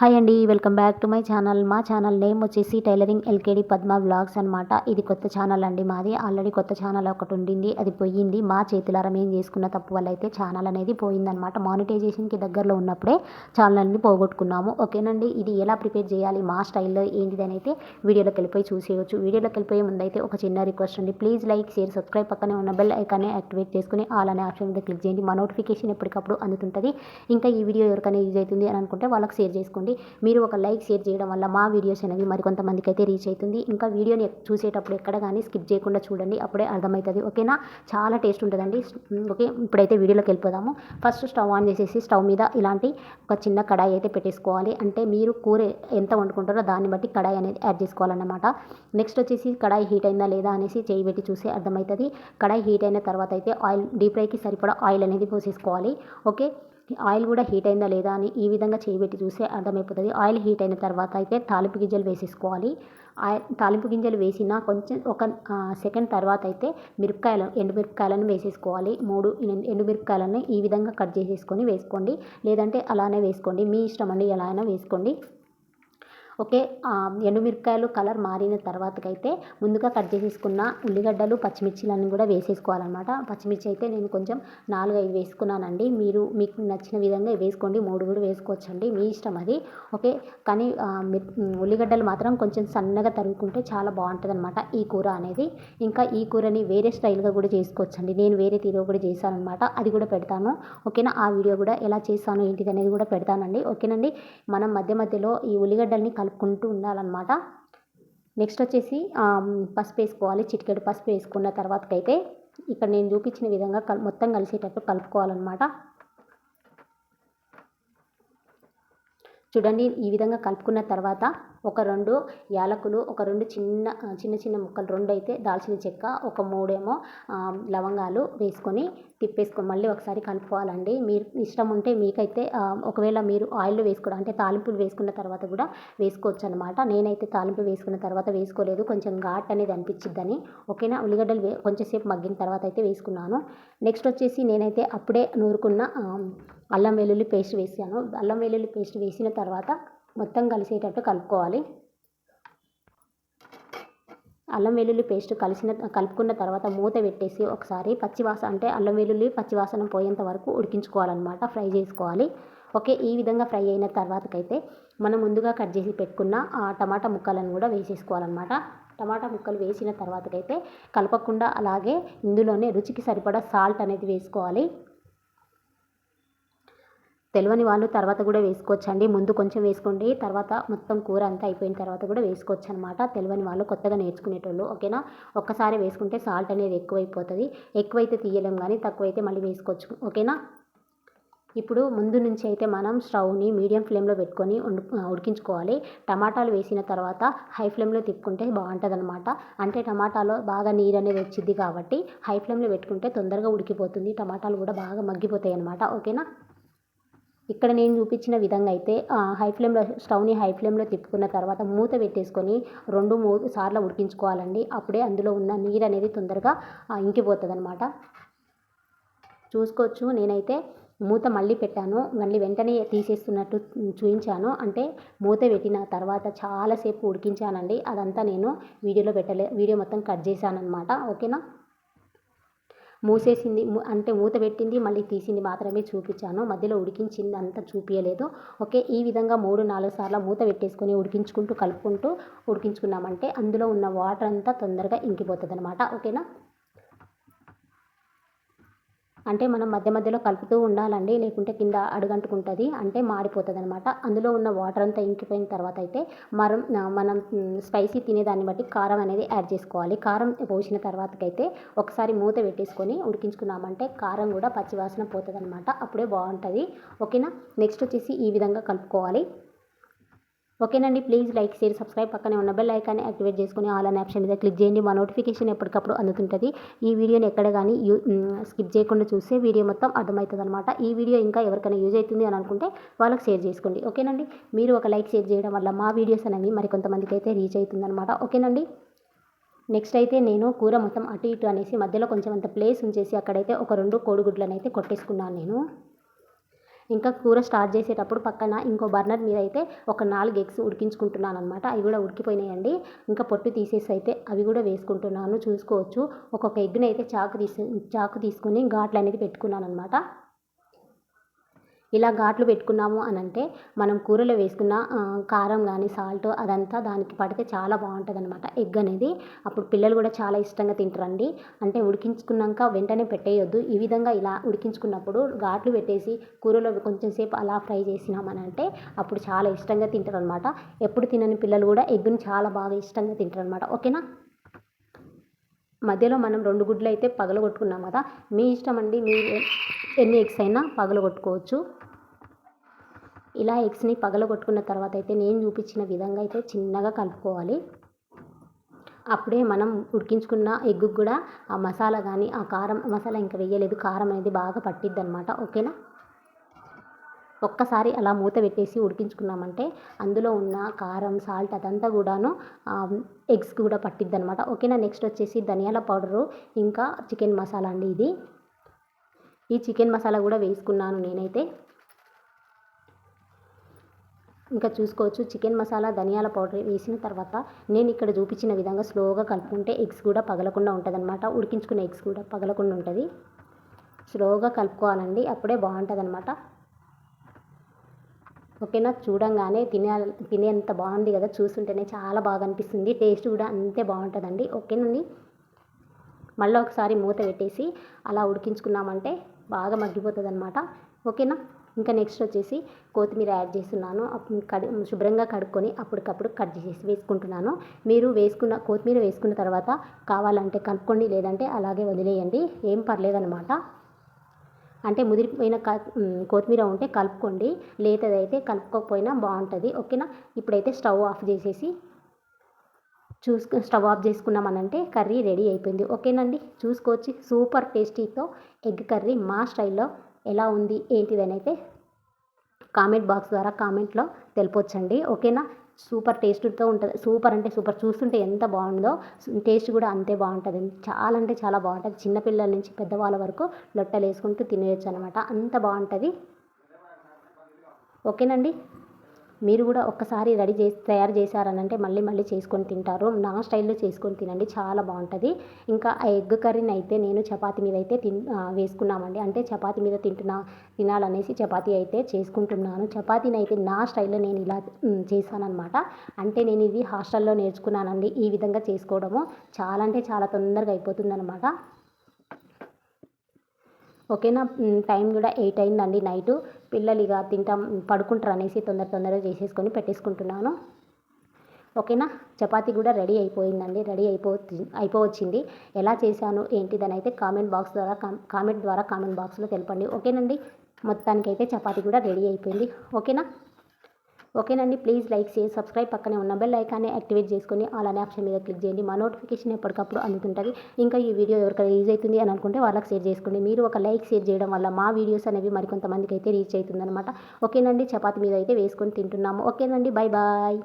Hi అండి welcome back to my channel మా channel name వచ్చేసి టైలరింగ్ ఎల్కేడి పద్మ బ్లాగ్స్ అనమాట ఇది కొత్త ఛానల్ అండి మాది. ఆల్రెడీ కొత్త ఛానల్ ఒకటి ఉండింది. అది పోయింది. మా చేతులారా మేము చేసుకున్న తప్పు వల్ల అయితే ఛానల్ అనేది పోయిందనమాట మానిటైజేషన్కి దగ్గరలో ఉన్నప్పుడే ఛానల్ని పోగొట్టుకున్నాము. ఓకేనండి ఇది ఎలా ప్రిపేర్ చేయాలి? మా స్టైల్లో ఏంటిదని అయితే వీడియోలోకి వెళ్ళిపోయి చూసేయచ్చు. వీడియోలోకి వెళ్ళిపోయే ముందైతే ఒక చిన్న రిక్వెస్ట్ అండి. ప్లీజ్ లైక్ షేర్ సబ్స్క్రైబ్ పక్కనే ఉన్న బెల్ ఐకాన్ని యాక్టివేట్ చేసుకుని ఆల్ అనే ఆప్షన్ మీద క్లిక్ చేయండి. మా నోటిఫికేషన్ ఎప్పటికప్పుడు అందుతుంటుంది. ఇంకా ఈ వీడియో ఎవరికైనా యూజ్ అవుతుంది అని అనుకుంటే వాళ్ళకి షేర్ చేసుకోండి. మీరు ఒక లైక్ షేర్ చేయడం వల్ల మా వీడియోస్ అనేవి మరికొంతమందికి అయితే రీచ్ అవుతుంది. ఇంకా వీడియోని చూసేటప్పుడు ఎక్కడ కానీ స్కిప్ చేయకుండా చూడండి. అప్పుడే అర్థమవుతుంది. ఓకేనా? చాలా టేస్ట్ ఉంటుందండి. ఓకే ఇప్పుడైతే వీడియోలోకి వెళ్ళిపోదాము. ఫస్ట్ స్టవ్ ఆన్ చేసేసి స్టవ్ మీద ఇలాంటి ఒక చిన్న కడాయి అయితే పెట్టేసుకోవాలి. అంటే మీరు కూర ఎంత వండుకుంటారో దాన్ని బట్టి కడాయి అనేది యాడ్ చేసుకోవాలన్నమాట. నెక్స్ట్ వచ్చేసి కడాయి హీట్ అయిందా లేదా అనేసి చేయి పెట్టి చూసే అర్థమవుతుంది. కడాయి హీట్ అయిన తర్వాత అయితే ఆయిల్ డీప్ ఫ్రైకి సరిపడా ఆయిల్ అనేది పోసేసుకోవాలి. ఓకే ఆయిల్ కూడా హీట్ అయిందా లేదా అని ఈ విధంగా చేయబెట్టి చూస్తే అర్థమైపోతుంది. ఆయిల్ హీట్ అయిన తర్వాత అయితే తాలింపు గింజలు వేసేసుకోవాలి. ఆయిల్ తాలింపు గింజలు వేసిన కొంచెం ఒక సెకండ్ తర్వాత అయితే మిరపకాయలు ఎండుమిరపకాయలను వేసేసుకోవాలి. మూడు ఎండుమిరపకాయలను ఈ విధంగా కట్ చేసేసుకొని వేసుకోండి. లేదంటే అలానే వేసుకోండి. మీ ఇష్టం అండి ఎలా అయినా వేసుకోండి. ఓకే ఎండుమిరపకాయలు కలర్ మారిన తర్వాతకైతే ముందుగా కట్ చేసేసుకున్న ఉల్లిగడ్డలు పచ్చిమిర్చిలన్నీ కూడా వేసేసుకోవాలన్నమాట. పచ్చిమిర్చి అయితే నేను కొంచెం నాలుగు ఐదు వేసుకున్నానండి. మీరు మీకు నచ్చిన విధంగా వేసుకోండి. మూడు కూడా వేసుకోవచ్చండి. మీ ఇష్టం అది. ఓకే కానీ ఉల్లిగడ్డలు మాత్రం కొంచెం సన్నగా తరుగుకుంటే చాలా బాగుంటుంది అనమాట ఈ కూర అనేది. ఇంకా ఈ కూరని వేరే స్టైల్గా కూడా చేసుకోవచ్చండి. నేను వేరే తీరు కూడా చేశాను అనమాట అది కూడా పెడతాను. ఓకేనా? ఆ వీడియో కూడా ఎలా చేస్తాను ఏంటిది అనేది కూడా పెడతానండి. ఓకేనండి? మనం మధ్య మధ్యలో ఈ ఉల్లిగడ్డల్ని కలుపుకుంటూ ఉండాలన్నమాట. నెక్స్ట్ వచ్చేసి పసుపు వేసుకోవాలి. చిటికెడు పసుపు వేసుకున్న తర్వాతకైతే ఇక్కడ నేను చూపించిన విధంగా కల్ మొత్తం కలిసేటట్టు కలుపుకోవాలన్నమాట. చూడండి ఈ విధంగా కలుపుకున్న తర్వాత ఒక రెండు యాలకులు ఒక రెండు చిన్న చిన్న చిన్న ముక్కలు రెండు అయితే దాల్చిన చెక్క ఒక మూడేమో లవంగాలు వేసుకొని తిప్పేసుకొని మళ్ళీ ఒకసారి కలుపుకోవాలండి. మీరు ఇష్టం ఉంటే మీకైతే ఒకవేళ మీరు ఆయిల్ వేసుకోవడం అంటే తాలింపులు వేసుకున్న తర్వాత కూడా వేసుకోవచ్చు అనమాట నేనైతే తాలింపు వేసుకున్న తర్వాత వేసుకోలేదు. కొంచెం ఘాట్ అనేది అనిపించిద్దని. ఓకేనా? ఉల్లిగడ్డలు వే కొంచెంసేపు మగ్గిన తర్వాత అయితే వేసుకున్నాను. నెక్స్ట్ వచ్చేసి నేనైతే అప్పుడే నూరుకున్న అల్లం వెల్లుల్లి పేస్ట్ వేసాను. అల్లం వెల్లుల్లి పేస్ట్ వేసిన తర్వాత మొత్తం కలిసేటట్టు కలుపుకోవాలి. అల్లం వెల్లుల్లి పేస్ట్ కలిసిన కలుపుకున్న తర్వాత మూత పెట్టేసి ఒకసారి పచ్చివాసన అంటే అల్లం వెల్లుల్లి పచ్చివాసన పోయేంత వరకు ఉడికించుకోవాలన్నమాట ఫ్రై చేసుకోవాలి. ఓకే ఈ విధంగా ఫ్రై అయిన తర్వాతకైతే మనం ముందుగా కట్ చేసి పెట్టుకున్న ఆ టమాటా ముక్కలను కూడా వేసేసుకోవాలన్నమాట. టమాటా ముక్కలు వేసిన తర్వాతకైతే కలపకుండా అలాగే ఇందులోనే రుచికి సరిపడా సాల్ట్ అనేది వేసుకోవాలి. తెలియని వాళ్ళు తర్వాత కూడా వేసుకోవచ్చు అండి ముందు కొంచెం వేసుకోండి. తర్వాత మొత్తం కూర అంతా అయిపోయిన తర్వాత కూడా వేసుకోవచ్చు అనమాట తెలియని వాళ్ళు కొత్తగా నేర్చుకునేటోళ్ళు ఓకేనా? ఒక్కసారి వేసుకుంటే సాల్ట్ అనేది ఎక్కువైపోతుంది. ఎక్కువైతే తీయలేం కానీ తక్కువైతే మళ్ళీ వేసుకోవచ్చు ఓకేనా? ఇప్పుడు ముందు నుంచి అయితే మనం స్టవ్ని మీడియం ఫ్లేమ్లో పెట్టుకొని ఉడికించుకోవాలి. టమాటాలు వేసిన తర్వాత హై ఫ్లేమ్లో తిప్పుకుంటే బాగుంటుంది అనమాట అంటే టమాటాలో బాగా నీరు అనేది వచ్చింది కాబట్టి హై ఫ్లేమ్లో పెట్టుకుంటే తొందరగా ఉడికిపోతుంది. టమాటాలు కూడా బాగా మగ్గిపోతాయి అనమాట ఓకేనా? ఇక్కడ నేను చూపించిన విధంగా అయితే హై ఫ్లేమ్లో స్టవ్ని హై ఫ్లేమ్లో తిప్పుకున్న తర్వాత మూత పెట్టేసుకొని రెండు మూడు సార్లు ఉడికించుకోవాలండి. అప్పుడే అందులో ఉన్న నీరు అనేది తొందరగా ఇంకిపోతుంది అనమాట చూసుకోవచ్చు. నేనైతే మూత మళ్ళీ పెట్టాను. మళ్ళీ వెంటనే తీసేస్తున్నట్టు చూపించాను అంటే మూత పెట్టిన తర్వాత చాలాసేపు ఉడికించానండి. అదంతా నేను వీడియోలో పెట్టలే వీడియో మొత్తం కట్ చేశాను అనమాట ఓకేనా? మూసేసింది అంటే మూత పెట్టింది మళ్ళీ తీసింది మాత్రమే చూపించాను. మధ్యలో ఉడికించింది అంతా చూపించలేదు ఓకే ఈ విధంగా మూడు నాలుగు సార్లు మూత పెట్టేసుకొని ఉడికించుకుంటూ కలుపుకుంటూ ఉడికించుకున్నామంటే అందులో ఉన్న వాటర్ అంతా తొందరగా ఇంకిపోతుంది అనమాట ఓకేనా? అంటే మనం మధ్య మధ్యలో కలుపుతూ ఉండాలండి లేకుంటే కింద అడుగంటుకుంటుంది అంటే మాడిపోతుంది అనమాట అందులో ఉన్న వాటర్ అంతా ఇంకిపోయిన తర్వాత అయితే మనం మనం స్పైసీ తినేదాన్ని బట్టి కారం అనేది యాడ్ చేసుకోవాలి. కారం పోసిన తర్వాతకైతే ఒకసారి మూత పెట్టేసుకొని ఉడికించుకున్నామంటే కారం కూడా పచ్చివాసన పోతుంది అనమాట అప్పుడే బాగుంటుంది. ఓకేనా? నెక్స్ట్ వచ్చేసి ఈ విధంగా కలుపుకోవాలి. ఓకేనండి ప్లీజ్ లైక్ షేర్ సబ్స్క్రైబ్ పక్కనే ఉన్న బెల్ ఐకాన్ని యాక్టివేట్ చేసుకుని ఆల్ అనే ఆప్షన్ మీద క్లిక్ చేయండి. మా నోటిఫికేషన్ ఎప్పటికప్పుడు అందుతుంటుంది. ఈ వీడియోని ఎక్కడ కానీ యూ స్కిప్ చేయకుండా చూస్తే వీడియో మొత్తం అర్థమవుతుంది అనమాట ఈ వీడియో ఇంకా ఎవరికైనా యూజ్ అవుతుంది అని అనుకుంటే వాళ్ళకి షేర్ చేసుకోండి. ఓకేనండి? మీరు ఒక లైక్ షేర్ చేయడం వల్ల మా వీడియోస్ అనేవి మరి కొంతమందికి అయితే రీచ్ అవుతుందన్నమాట. ఓకేనండి? నెక్స్ట్ అయితే నేను కూర మొత్తం అటు ఇటు అనేసి మధ్యలో కొంచెం అంత ప్లేస్ ఉంచేసి అక్కడైతే ఒక రెండు కోడిగుడ్లను అయితే కొట్టేసుకున్నాను నేను. ఇంకా కూర స్టార్ట్ చేసేటప్పుడు పక్కన ఇంకో బర్నర్ మీద అయితే ఒక నాలుగు ఎగ్స్ ఉడికించుకుంటున్నాను అనమాట అవి కూడా ఉడికిపోయినాయండి. ఇంకా పొట్టు తీసేసి అయితే అవి కూడా వేసుకుంటున్నాను. చూసుకోవచ్చు. ఒక్కొక్క ఎగ్ని అయితే చాకు తీసి చాకు తీసుకొని ఘాట్లు అనేది పెట్టుకున్నాను అనమాట ఇలా ఘాట్లు పెట్టుకున్నాము అని అంటే మనం కూరలో వేసుకున్న కారం కానీ సాల్ట్ అదంతా దానికి పడితే చాలా బాగుంటుంది అనమాట ఎగ్ అనేది అప్పుడు పిల్లలు కూడా చాలా ఇష్టంగా తింటారండి. అంటే ఉడికించుకున్నాక వెంటనే పెట్టేయొద్దు. ఈ విధంగా ఇలా ఉడికించుకున్నప్పుడు ఘాట్లు పెట్టేసి కూరలో కొంచెం సేపు అలా ఫ్రై చేసినామని అంటే అప్పుడు చాలా ఇష్టంగా తింటారు అనమాట ఎప్పుడు తినని పిల్లలు కూడా ఎగ్గుని చాలా బాగా ఇష్టంగా తింటారు అనమాట ఓకేనా? మధ్యలో మనం రెండు గుడ్లు అయితే పగలగొట్టుకున్నాం కదా. మీ ఇష్టం అండి మీరు ఎన్ని ఎగ్స్ అయినా పగలగొట్టుకోవచ్చు. ఇలా ఎగ్స్ని పగలగొట్టుకున్న తర్వాత అయితే నేను చూపించిన విధంగా అయితే చిన్నగా కలుపుకోవాలి. అప్పుడే మనం ఉడికించుకున్న ఎగ్గు కూడా ఆ మసాలా కానీ ఆ కారం మసాలా ఇంకా వేయలేదు. కారం అనేది బాగా పట్టిద్ది అనమాట ఓకేనా? ఒక్కసారి అలా మూత పెట్టేసి ఉడికించుకున్నామంటే అందులో ఉన్న కారం సాల్ట్ అదంతా కూడాను ఎగ్స్ కూడా పట్టిద్ది అనమాట ఓకేనా? నెక్స్ట్ వచ్చేసి ధనియాల పౌడరు ఇంకా చికెన్ మసాలా అండి ఇది. ఈ చికెన్ మసాలా కూడా వేసుకున్నాను నేనైతే. ఇంకా చూసుకోవచ్చు. చికెన్ మసాలా ధనియాల పౌడర్ వేసిన తర్వాత నేను ఇక్కడ చూపించిన విధంగా స్లోగా కలుపుకుంటే ఎగ్స్ కూడా పగలకుండా ఉంటుంది అనమాట ఉడికించుకున్న ఎగ్స్ కూడా పగలకుండా ఉంటుంది. స్లోగా కలుపుకోవాలండి. అప్పుడే బాగుంటుంది అనమాట ఓకేనా? చూడంగానే తినే తినేంత బాగుంది కదా? చూస్తుంటేనే చాలా బాగా అనిపిస్తుంది టేస్ట్ కూడా అంతే బాగుంటుందండి. ఓకేనండి? మళ్ళీ ఒకసారి మూత పెట్టేసి అలా ఉడికించుకున్నామంటే బాగా మగ్గిపోతుంది అనమాట ఓకేనా? ఇంకా నెక్స్ట్ వచ్చేసి కొత్తిమీర యాడ్ చేస్తున్నాను. కడి శుభ్రంగా కడుక్కొని అప్పటికప్పుడు కట్ చేసి వేసుకుంటున్నాను. మీరు వేసుకున్న కొత్తిమీర వేసుకున్న తర్వాత కావాలంటే కలుపుకోండి లేదంటే అలాగే వదిలేయండి. ఏం పర్లేదనమాట అంటే ముదిరిపోయిన కొత్తిమీర ఉంటే కలుపుకోండి. లేతదైతే కలుపుకోకపోయినా బాగుంటుంది. ఓకేనా? ఇప్పుడైతే స్టవ్ ఆఫ్ చేసేసి చూసుకు స్టవ్ ఆఫ్ చేసుకున్నామనంటే కర్రీ రెడీ అయిపోయింది. ఓకేనండి? చూసుకోవచ్చు. సూపర్ టేస్టీతో ఎగ్ కర్రీ మా స్టైల్లో ఎలా ఉంది ఏంటిదని అయితే కామెంట్ బాక్స్ ద్వారా కామెంట్లో తెలిపొచ్చండి. ఓకేనా? సూపర్ టేస్ట్తో ఉంటుంది. సూపర్ అంటే సూపర్. చూస్తుంటే ఎంత బాగుందో టేస్ట్ కూడా అంతే బాగుంటుంది. చాలా అంటే చాలా బాగుంటుంది. చిన్నపిల్లల నుంచి పెద్దవాళ్ళ వరకు లొట్టలు వేసుకుంటూ తినేయచ్చు అనమాట అంత బాగుంటుంది. ఓకేనండి? మీరు కూడా ఒక్కసారి రెడీ చేసి తయారు చేశారనంటే మళ్ళీ మళ్ళీ చేసుకొని తింటారు. నా స్టైల్లో చేసుకొని తినండి. చాలా బాగుంటుంది. ఇంకా ఆ ఎగ్ కర్రీని అయితే నేను చపాతి మీద అయితే తిన్ వేసుకున్నామండి. అంటే చపాతి మీద తింటున్నా తినాలనేసి చపాతి అయితే చేసుకుంటున్నాను. చపాతీని అయితే నా స్టైల్లో నేను ఇలా చేశానమాట అంటే నేను ఇది హాస్టల్లో నేర్చుకున్నానండి. ఈ విధంగా చేసుకోవడము చాలా అంటే చాలా తొందరగా అయిపోతుందనమాట ఓకేనా టైం కూడా ఎయిట్ అయిందండి నైటు. పిల్లలు ఇక తింటాం పడుకుంటారు అనేసి తొందర తొందరగా చేసేసుకొని పెట్టేసుకుంటున్నాను. ఓకేనా? చపాతి కూడా రెడీ అయిపోయిందండి రెడీ అయిపో అయిపోవచ్చింది. ఎలా చేశాను ఏంటిదని అయితే కామెంట్ బాక్స్ ద్వారా కామెంట్ ద్వారా కామెంట్ బాక్స్లో తెలపండి. ఓకేనండి? మొత్తానికైతే చపాతి కూడా రెడీ అయిపోయింది. ఓకేనా? ఓకేనండి ప్లీజ్ లైక్ షేర్ సబ్స్క్రైబ్ పక్కనే ఉన్న బెల్ ఐకాన్ని యాక్టివేట్ చేసుకొని అలానే ఆప్షన్ మీద క్లిక్ చేయండి. మా నోటిఫికేషన్ ఎప్పటికప్పుడు అందుతుంటుంది. ఇంకా ఈ వీడియో ఎవరికైనా యూజ్ అవుతుంది అని అనుకుంటే వాళ్ళకి షేర్ చేసుకోండి. మీరు ఒక లైక్ షేర్ చేయడం వల్ల మా వీడియోస్ అనేవి మరికొంతమందికి అయితే రీచ్ అవుతుందన్నమాట. ఓకేనండి చపాతి మీద అయితే వేసుకొని తింటున్నాము. ఓకేనండి బాయ్ బాయ్